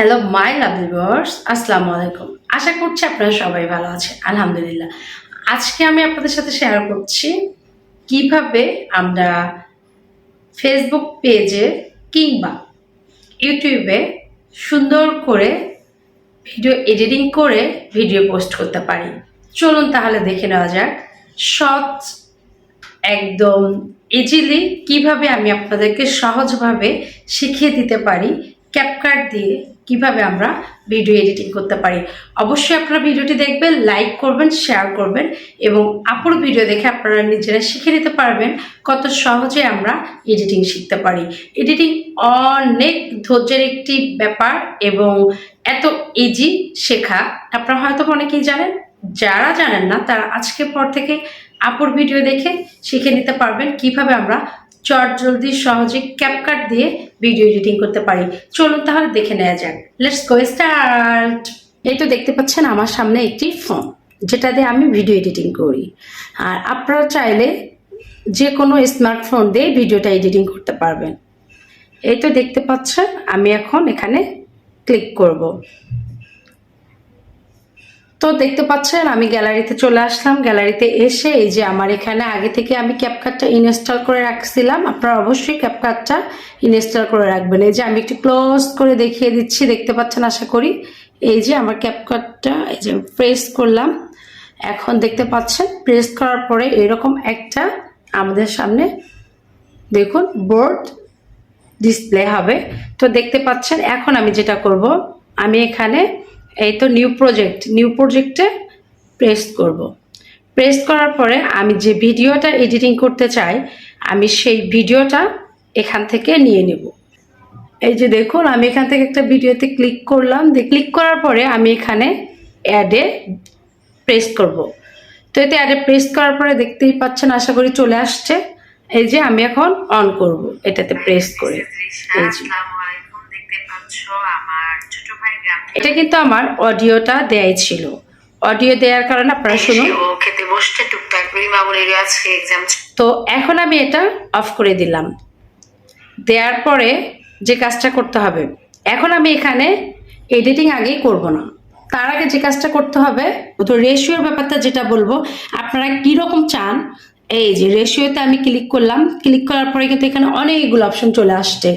Hello my lovely viewers আসসালামু আলাইকুম। আশা করছি আপনারা সবাই ভালো আছেন, আলহামদুলিল্লাহ। আজকে আমি আপনাদের সাথে শেয়ার করছি কীভাবে আমরা ফেসবুক পেজে কিংবা ইউটিউবে সুন্দর করে ভিডিও এডিটিং করে ভিডিও পোস্ট করতে পারি। চলুন তাহলে দেখে নেওয়া যাক। সৎ একদম ইজিলি কীভাবে আমি আপনাদেরকে সহজভাবে শিখিয়ে দিতে পারি ক্যাপকাট দিয়ে কীভাবে আমরা ভিডিও এডিটিং করতে পারি। অবশ্যই আপনারা ভিডিওটি দেখবেন লাইক করবেন শেয়ার করবেন এবং আপুর ভিডিও দেখে আপনারা নিজেরা শিখে নিতে পারবেন কত সহজে আমরা এডিটিং শিখতে পারি। এডিটিং অনেক ধৈর্যের একটি ব্যাপার এবং এত ইজি শেখা। আপনারা হয়তো অনেকেই জানেন, যারা জানেন না, তারা আজকের পর থেকে আপুর ভিডিও দেখে শিখে নিতে পারবেন কীভাবে আমরা চট জলদি সহজে ক্যাপকাট দিয়ে ভিডিও এডিটিং করতে পারি। চলুন তাহলে দেখে নেওয়া যাক। লেটস গো স্টার্ট এই তো দেখতে পাচ্ছেন আমার সামনে একটি ফোন যেটা দিয়ে আমি ভিডিও এডিটিং করি। আর আপনারা চাইলে যে কোনো স্মার্টফোন দিয়ে ভিডিওটা এডিটিং করতে পারবেন। এই তো দেখতে পাচ্ছেন, আমি এখন এখানে ক্লিক করব। তো দেখতে পাচ্ছেন, আমি গ্যালারিতে চলে আসলাম। গ্যালারিতে এসে এই যে আমার এখানে আগে থেকে আমি ক্যাপকাটটা ইনস্টল করে রাখছিলাম, আপনারা অবশ্যই ক্যাপকাটটা ইনস্টল করে রাখবেন। এই যে আমি একটু ক্লোজ করে দেখিয়ে দিচ্ছি, দেখতে পাচ্ছেন, আশা করি। এই যে আমার ক্যাপকাটটা এই যে প্রেস করলাম। এখন দেখতে পাচ্ছেন, প্রেস করার পরে এরকম একটা আমাদের সামনে, দেখুন, বোর্ড ডিসপ্লে হবে। তো দেখতে পাচ্ছেন, এখন আমি যেটা করব, আমি এখানে এই তো নিউ প্রজেক্ট নিউ প্রজেক্টে প্রেস করব। প্রেস করার পরে আমি যে ভিডিওটা এডিটিং করতে চাই, আমি সেই ভিডিওটা এখান থেকে নিয়ে নেব। এই যে দেখুন, আমি এখান থেকে একটা ভিডিওতে ক্লিক করলাম, দিয়ে ক্লিক করার পরে আমি এখানে অ্যাডে প্রেস করব। তো এতে অ্যাডে প্রেস করার পরে দেখতেই পাচ্ছেন, আশা করি চলে আসছে। এই যে আমি এখন অন করব, এটাতে প্রেস করে। এই যে আসসালামাইকুম দেখতে পাচ্ছ আমার ছোট ভাই গ্রাম থেকে এটা কিন্তু আমার অডিওটা দেয়াই ছিল। অডিও দেওয়ার কারণে আপনারা শুনুন। ও খেতে বসতে টুকটাক রিমা বলে আজকে এক্সাম তো এখন আমি এটা অফ করে দিলাম। দেওয়ার পরে যে কাজটা করতে হবে এখন আমি এখানে এডিটিং আগেই করব না। তার আগে যে কাজটা করতে হবে তো রেশিওর ব্যাপারটা যেটা বলব আপনারা কীরকম চান? এই যে রেশিওতে আমি ক্লিক করলাম। ক্লিক করার পরে কিন্তু এখানে অনেকগুলো অপশন চলে আসছে।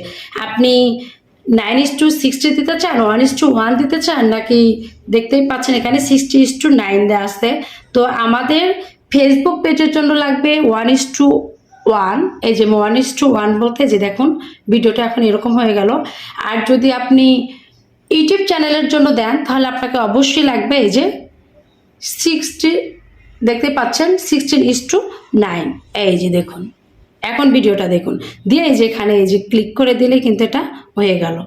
আপনি নাইন ইস টু সিক্সটি দিতে চান ওয়ান ইস টু ওয়ান দিতে চান, নাকি দেখতেই পাচ্ছেন এখানে সিক্সটি ইস টু নাইন দেওয়া আছে। তো আমাদের ফেসবুক পেজের জন্য লাগবে ওয়ান ইস টু ওয়ান এই যে ওয়ান ইস টু ওয়ান বলতে যে দেখুন, ভিডিওটা এখন এরকম হয়ে গেল। আর যদি আপনি ইউটিউব চ্যানেলের জন্য দেন, তাহলে আপনাকে অবশ্যই লাগবে এই যে সিক্সটি দেখতে পাচ্ছেন সিক্সটিন ইস টু নাইন এই যে দেখুন। এখন ভিডিওটা দেখুন। দিয়ে এই যে এখানে এই যে ক্লিক করে দিলে কিন্তু এটা হয়ে গেল।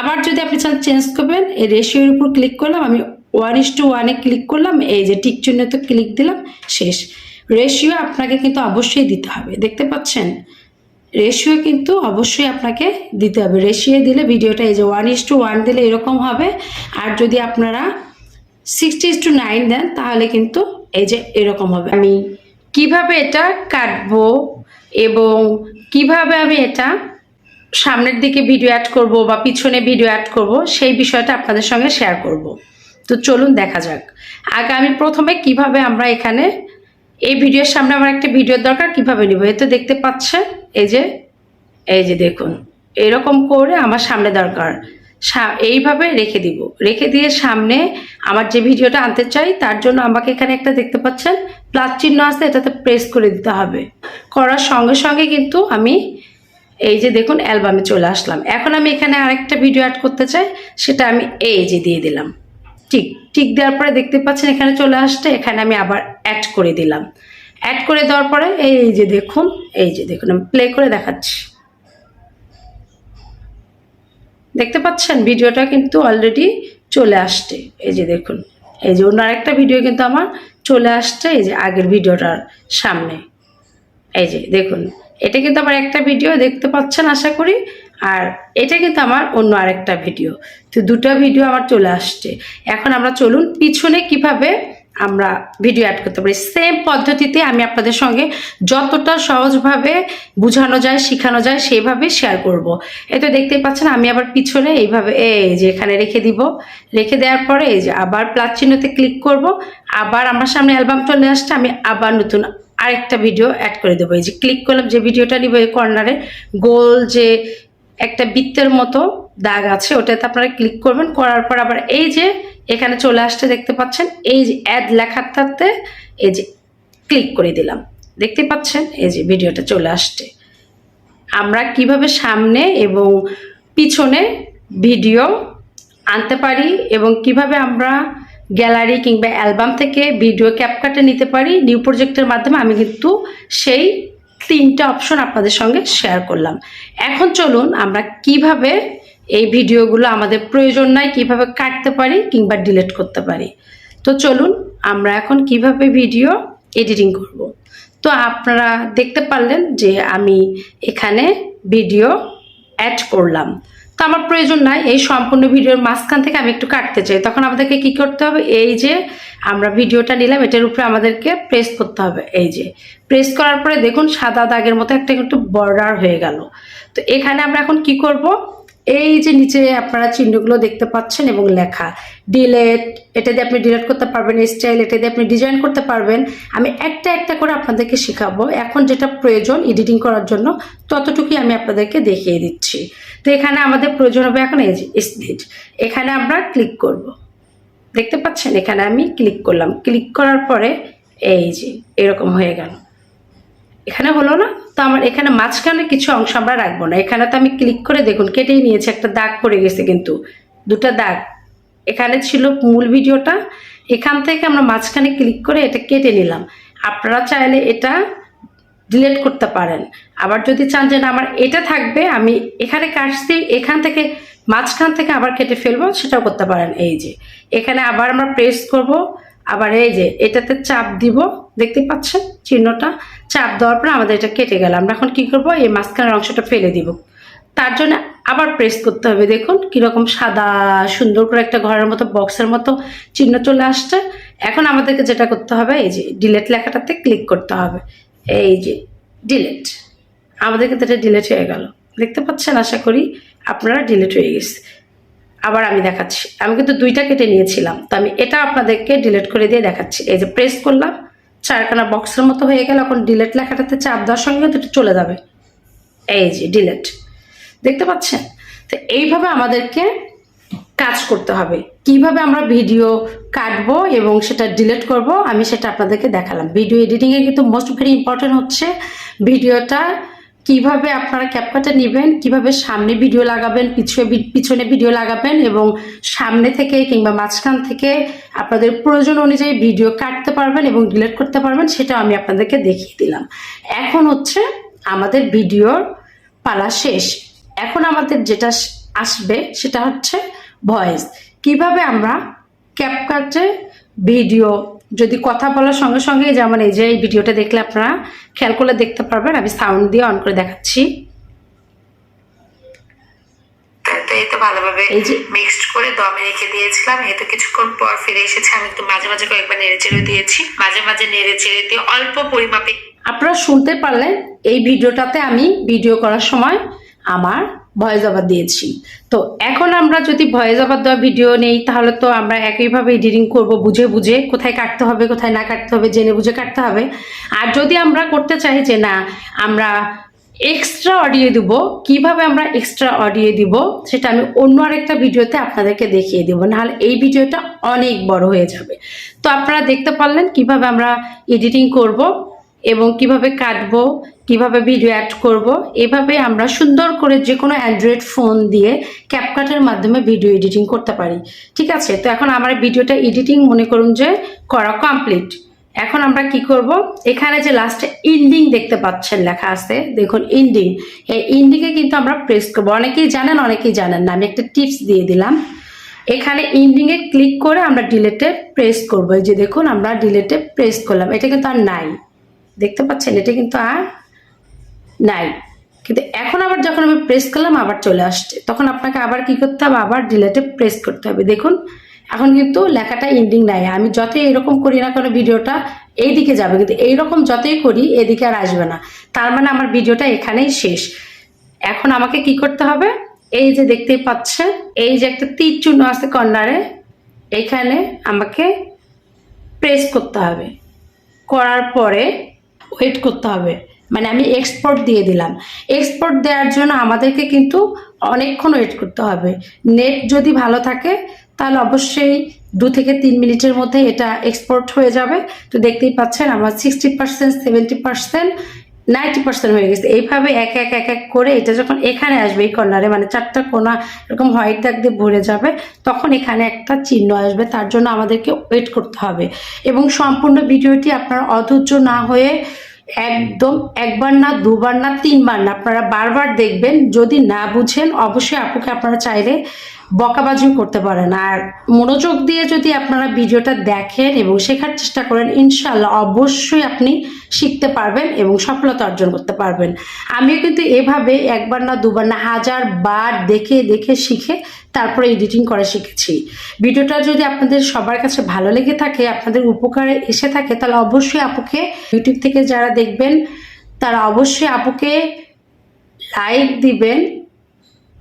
আবার যদি আপনি চান চেঞ্জ করবেন, এই রেশিওর উপর ক্লিক করলাম, আমি ওয়ান ইস টু ওয়ানে ক্লিক করলাম, এই যে টিক চিহ্নে তো ক্লিক দিলাম, শেষ। রেশিও আপনাকে কিন্তু অবশ্যই দিতে হবে, দেখতে পাচ্ছেন? রেশিও কিন্তু অবশ্যই আপনাকে দিতে হবে। রেশিও দিলে ভিডিওটা এই যে ওয়ান ইস টু ওয়ান দিলে এরকম হবে। আর যদি আপনারা সিক্সটি ইস টু নাইন দেন, তাহলে কিন্তু এই যে এরকম হবে। আমি কীভাবে এটা কাটবো? এবং কীভাবে আমি এটা সামনের দিকে ভিডিও অ্যাড করব বা পিছনে ভিডিও অ্যাড করব, সেই বিষয়টা আপনাদের সঙ্গে শেয়ার করব। তো চলুন দেখা যাক। আগে আমি প্রথমে কীভাবে আমরা এখানে এই ভিডিওর সামনে আমার একটা ভিডিওর দরকার, কীভাবে নিব? এই তো দেখতে পাচ্ছেন, এই যে এই যে দেখুন, এরকম করে আমার সামনে দরকার। এইভাবে রেখে দিব। রেখে দিয়ে সামনে আমার যে ভিডিওটা আনতে চাই, তার জন্য আমাকে এখানে একটা দেখতে পাচ্ছেন প্লাস চিহ্ন আছে, এটাতে প্রেস করে দিতে হবে। করার সঙ্গে সঙ্গে কিন্তু আমি এই যে দেখুন অ্যালবামে চলে আসলাম। এখন আমি এখানে আরেকটা ভিডিও অ্যাড করতে চাই, সেটা আমি এই যে দিয়ে দিলাম। ঠিক ঠিক দেওয়ার পরে দেখতে পাচ্ছেন এখানে চলে আসছে, এখানে আমি আবার অ্যাড করে দিলাম। অ্যাড করে দেওয়ার পরে এই যে দেখুন, এই যে দেখুন, আমি প্লে করে দেখাচ্ছি। দেখতে পাচ্ছেন ভিডিওটা কিন্তু অলরেডি চলে আসছে। এই যে দেখুন, এই যে অন্য আরেকটা ভিডিও কিন্তু আমার চলে আসছে, এই যে আগের ভিডিওটার সামনে। এই যে, দেখুন, এটা কিন্তু আমার একটা ভিডিও, দেখতে পাচ্ছেন আশা করি, আর এটা কিন্তু আমার অন্য আরেকটা ভিডিও। তো দুটো ভিডিও আমার চলে আসছে। এখন আমরা চলুন পিছনে কীভাবে আমরা ভিডিও অ্যাড করতে পারি। সেম পদ্ধতিতে আমি আপনাদের সঙ্গে যতটা সহজভাবে বোঝানো যায়, শেখানো যায় সেইভাবে শেয়ার করব। এই তো দেখতেই পাচ্ছেন, আমি আবার পিছনে এইভাবে, এই যে এখানে রেখে দিব। রেখে দেওয়ার পরে এই যে আবার প্লাস চিহ্নতে ক্লিক করব। আবার আমার সামনে অ্যালবাম চলে আসছে, আমি আবার নতুন আরেকটা ভিডিও অ্যাড করে দেবো। এই যে ক্লিক করলাম, যে ভিডিওটা নিব এই কর্নারে গোল যে একটা বৃত্তের মতো দাগ আছে, ওটাতে আপনারা ক্লিক করবেন। করার পর আবার এই যে এখানে চলে আসতে দেখতে পাচ্ছেন? এই যে অ্যাড লেখাটাতে এই যে ক্লিক করে দিলাম। দেখতে পাচ্ছেন? এই যে ভিডিওটা চলে আসছে। আমরা কীভাবে সামনে এবং পিছনে ভিডিও আনতে পারি এবং কীভাবে আমরা গ্যালারি কিংবা অ্যালবাম থেকে ভিডিও ক্যাপকাটে নিতে পারি নিউ প্রজেক্টের মাধ্যমে আমি কিন্তু সেই তিনটা অপশন আপনাদের সঙ্গে শেয়ার করলাম। এখন চলুন আমরা কীভাবে এই ভিডিওগুলো আমাদের প্রয়োজন নাই কীভাবে কাটতে পারি কিংবা ডিলিট করতে পারি। তো চলুন আমরা এখন কীভাবে ভিডিও এডিটিং করব। তো আপনারা দেখতে পারলেন যে আমি এখানে ভিডিও অ্যাড করলাম। তো আমার প্রয়োজন নাই, এই সম্পূর্ণ ভিডিওর মাঝখান থেকে আমি একটু কাটতে চাই। তখন আমাদেরকে কি করতে হবে? এই যে আমরা ভিডিওটা নিলাম, এটার উপরে আমাদেরকে প্রেস করতে হবে। এই যে প্রেস করার পরে দেখুন, সাদা দাগের মতো একটা একটু বর্ডার হয়ে গেল। তো এখানে আমরা এখন কি করব? এই যে নিচে আপনারা চিহ্নগুলো দেখতে পাচ্ছেন এবং লেখা ডিলেট এটা দিয়ে আপনি ডিলেট করতে পারবেন স্টাইল এটা দিয়ে আপনি ডিজাইন করতে পারবেন। আমি একটা একটা করে আপনাদেরকে শেখাবো। এখন যেটা প্রয়োজন এডিটিং করার জন্য, ততটুকুই আমি আপনাদেরকে দেখিয়ে দিচ্ছি। তো এখানে আমাদের প্রয়োজন হবে এখন এই এখানে আমরা ক্লিক করব। দেখতে পাচ্ছেন? এখানে আমি ক্লিক করলাম। ক্লিক করার পরে এই যে, এরকম হয়ে গেল। এখানে হলো না? তো আমার এখানে মাঝখানে কিছু অংশ আমরা রাখব না। এখানে তো আমি ক্লিক করে দেখুন, কেটেই নিয়েছি, একটা দাগ পড়ে গেছে কিন্তু, দুটো দাগ। এখানে ছিল মূল ভিডিওটা। এখান থেকে আমরা মাঝখানে ক্লিক করে এটা কেটে নিলাম। আপনারা চাইলে এটা ডিলিট করতে পারেন। আবার যদি চান যে আমার এটা থাকবে, আমি এখানে কাটছি, এখান থেকে মাঝখান থেকে আবার কেটে ফেলব, সেটাও করতে পারেন। এই যে, এখানে আবার আমরা প্রেস করব, আবার এই যে, এটাতে চাপ দিব। দেখতে পাচ্ছেন চিহ্নটা? চাপ দেওয়ার পরে আমাদের এটা কেটে গেল। আমরা এখন কি করব? এই মাঝখানের অংশটা ফেলে দিব। তার জন্য আবার প্রেস করতে হবে। দেখুন কীরকম সাদা, সুন্দর করে একটা ঘরের মতো বক্সের মতো চিহ্ন চলে আসছে। এখন আমাদেরকে যেটা করতে হবে, এই যে ডিলেট লেখাটাতে ক্লিক করতে হবে। এই যে ডিলেট আমাদের কিন্তু এটা ডিলেট হয়ে গেল। দেখতে পাচ্ছেন? আশা করি আপনারা ডিলেট হয়ে গেছে। আবার আমি দেখাচ্ছি। আমি কিন্তু দুইটা কেটে নিয়েছিলাম। তো আমি এটা আপনাদেরকে ডিলেট করে দিয়ে দেখাচ্ছি। এই যে প্রেস করলাম। চারখানা বক্সের মতো হয়ে গেল, এখন ডিলেট লেখাটাতে চাপ দেওয়ার সঙ্গে কিন্তু চলে যাবে। এই যে ডিলেট দেখতে পাচ্ছেন? তো এইভাবে আমাদেরকে কাজ করতে হবে। কীভাবে আমরা ভিডিও কাটবো এবং সেটা ডিলেট করব, আমি সেটা আপনাদেরকে দেখালাম। ভিডিও এডিটিংয়ে কিন্তু মোস্ট ভেরি ইম্পর্টেন্ট হচ্ছে ভিডিওটা কীভাবে আপনারা ক্যাপকাটা নেবেন, কীভাবে সামনে ভিডিও লাগাবেন, পিছনে পিছনে ভিডিও লাগাবেন এবং সামনে থেকে কিংবা মাঝখান থেকে আপনাদের প্রয়োজন অনুযায়ী ভিডিও কাটতে পারবেন এবং ডিলিট করতে পারবেন সেটা আমি আপনাদেরকে দেখিয়ে দিলাম। এখন হচ্ছে আমাদের ভিডিওর পালা শেষ। এখন আমাদের যেটা আসবে সেটা হচ্ছে ভয়েস কীভাবে আমরা ক্যাপকাটে ভিডিও যদি কথা বলার সঙ্গে সঙ্গে যেমন এই যে এই ভিডিওটা দেখলে আপনারা খেয়াল করলে দেখতে পারবেন আমি সাউন্ড দিয়ে অন করে দেখাচ্ছি। ভালোভাবে এই যে মিক্সড করে দমে রেখে দিয়েছিলাম। কিছুক্ষণ পর ফিরে এসেছে আমি একটু মাঝে মাঝে কয়েকবার নেড়ে চেড়ে দিয়েছি। মাঝে মাঝে নেড়ে চেড়ে দিয়ে অল্প পরিমাপে আপনারা শুনতে পারলেন এই ভিডিওটাতে আমি ভিডিও করার সময় আমার ভয়েস ওভার দিয়েছি। তো এখন আমরা যদি ভয়েস ওভার দেওয়া ভিডিও নেই, তাহলে তো আমরা একইভাবে এডিটিং করব বুঝে বুঝে, কোথায় কাটতে হবে, কোথায় না কাটতে হবে, জেনে বুঝে কাটতে হবে। আর যদি আমরা করতে চাই যে না, আমরা এক্সট্রা অডিও দিব, কীভাবে আমরা এক্সট্রা অডিও দিব, সেটা আমি অন্য আরেকটা ভিডিওতে আপনাদেরকে দেখিয়ে দিব, নাহলে এই ভিডিওটা অনেক বড় হয়ে যাবে। তো আপনারা দেখতে পারলেন কীভাবে আমরা এডিটিং করব এবং কীভাবে কাটবো কীভাবে ভিডিও অ্যাড করব? এভাবে আমরা সুন্দর করে যে কোনো অ্যান্ড্রয়েড ফোন দিয়ে ক্যাপকাটের মাধ্যমে ভিডিও এডিটিং করতে পারি। ঠিক আছে? তো এখন আমার ভিডিওটা এডিটিং মনে করুন যে করা কমপ্লিট এখন আমরা কি করব? এখানে যে লাস্টে ইন্ডিং দেখতে পাচ্ছেন লেখা আছে, দেখুন ইন্ডিং এই ইন্ডিংয়ে কিন্তু আমরা প্রেস করব। অনেকেই জানেন অনেকেই জানেন না। আমি একটা টিপস দিয়ে দিলাম। এখানে ইন্ডিংয়ে ক্লিক করে আমরা ডিলেটে প্রেস করব। এই যে দেখুন, আমরা ডিলেটে প্রেস করলাম। এটা কিন্তু আর নাই। দেখতে পাচ্ছেন? এটা কিন্তু আর নাই। কিন্তু এখন আবার যখন আমি প্রেস করলাম, আবার চলে আসছে। তখন আপনাকে আবার কি করতে হবে? আবার ডিলেটে প্রেস করতে হবে। দেখুন, এখন কিন্তু লেখাটা এন্ডিং নাই। আমি যতই এরকম করি না কেন ভিডিওটা এইদিকে যাবে। কিন্তু এইরকম যতই করি, এদিকে আর আসবে না। তার মানে আমার ভিডিওটা এখানেই শেষ। এখন আমাকে কি করতে হবে? এই যে দেখতেই পাচ্ছেন, এই যে একটা তীর চূর্ণ আছে কর্নারে এখানে আমাকে প্রেস করতে হবে। করার পরে ওয়েট করতে হবে। মানে আমি এক্সপোর্ট দিয়ে দিলাম। এক্সপোর্ট দেওয়ার জন্য আমাদেরকে কিন্তু অনেকক্ষণ ওয়েট করতে হবে। নেট যদি ভালো থাকে, তাহলে অবশ্যই দু থেকে তিন মিনিটের মধ্যে এটা এক্সপোর্ট হয়ে যাবে। তো দেখতেই পাচ্ছেন আমার sixty percent seventy percent ninety percent হয়ে গেছে। এইভাবে এক এক এক এক করে এটা যখন এখানে আসবে এই কর্নারে মানে চারটা কোনা এরকম হোয়াইট দাগ দিয়ে ভরে যাবে, তখন এখানে একটা চিহ্ন আসবে। তার জন্য আমাদেরকে ওয়েট করতে হবে। এবং সম্পূর্ণ ভিডিওটি আপনার অধৈর্য না হয়ে একদম একবার না, দুবার না, তিনবার না, আপনারা বারবার দেখবেন, যদি না বুঝেন, অবশ্যই আপুকে আপনারা চাইলে বকাবাজিও করতে পারেন। আর মনোযোগ দিয়ে যদি আপনারা ভিডিওটা দেখেন এবং শেখার চেষ্টা করেন ইনশাল্লাহ অবশ্যই আপনি শিখতে পারবেন এবং সফলতা অর্জন করতে পারবেন। আমিও কিন্তু এভাবে একবার না দুবার না হাজার বার দেখে দেখে শিখে তারপরে এডিটিং করা শিখেছি। ভিডিওটা যদি আপনাদের সবার কাছে ভালো লেগে থাকে, আপনাদের উপকারে এসে থাকে, তাহলে অবশ্যই আপুকে ইউটিউব থেকে যারা দেখবেন, তারা অবশ্যই আপুকে লাইক দিবেন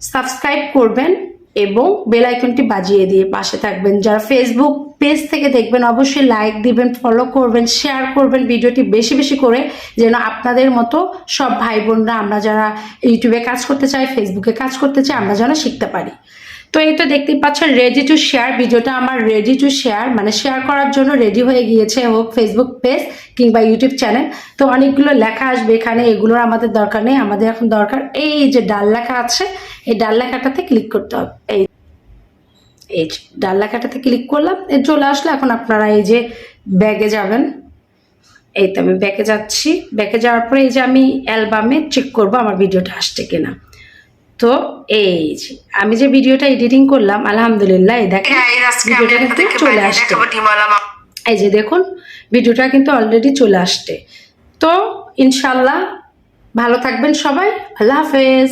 সাবস্ক্রাইব করবেন। এবং বেল আইকনটি বাজিয়ে দিয়ে পাশে থাকবেন। যারা ফেসবুক পেজ থেকে দেখবেন, অবশ্যই লাইক দিবেন ফলো করবেন শেয়ার করবেন ভিডিওটি বেশি বেশি করে, যেন আপনাদের মতো সব ভাই বোনরা আমরা যারা ইউটিউবে কাজ করতে চাই ফেসবুকে কাজ করতে চাই, আমরা যেন শিখতে পারি। তো এই তো দেখতেই পাচ্ছেন রেডি টু শেয়ার ভিডিওটা আমার রেডি টু শেয়ার মানে শেয়ার করার জন্য রেডি হয়ে গিয়েছে হোক ফেসবুক পেজ কিংবা ইউটিউব চ্যানেল তো অনেকগুলো লেখা আসবে এখানে, এগুলোর আমাদের দরকার নেই। আমাদের এখন দরকার এই যে ডাল লেখা আছে, এই ডাল লেখাটাতে ক্লিক করতে হবে। এই এই ডাল লেখাটাতে ক্লিক করলাম চলে আসলে। এখন আপনারা এই যে ব্যাগে যাবেন। এই তো আমি ব্যাকে যাচ্ছি। ব্যাকে যাওয়ার পরে এই যে আমি অ্যালবামে চেক করব আমার ভিডিওটা আসছে কিনা। তো এই যে আমি যে ভিডিওটা এডিটিং করলাম আলহামদুলিল্লাহ এই দেখেন হ্যাঁ ভিডিওটা কিন্তু চলে আসছে। এই যে দেখুন ভিডিওটা কিন্তু অলরেডি চলে আসছে। তো ইনশাল্লাহ ভালো থাকবেন সবাই আল্লাহ হাফেজ।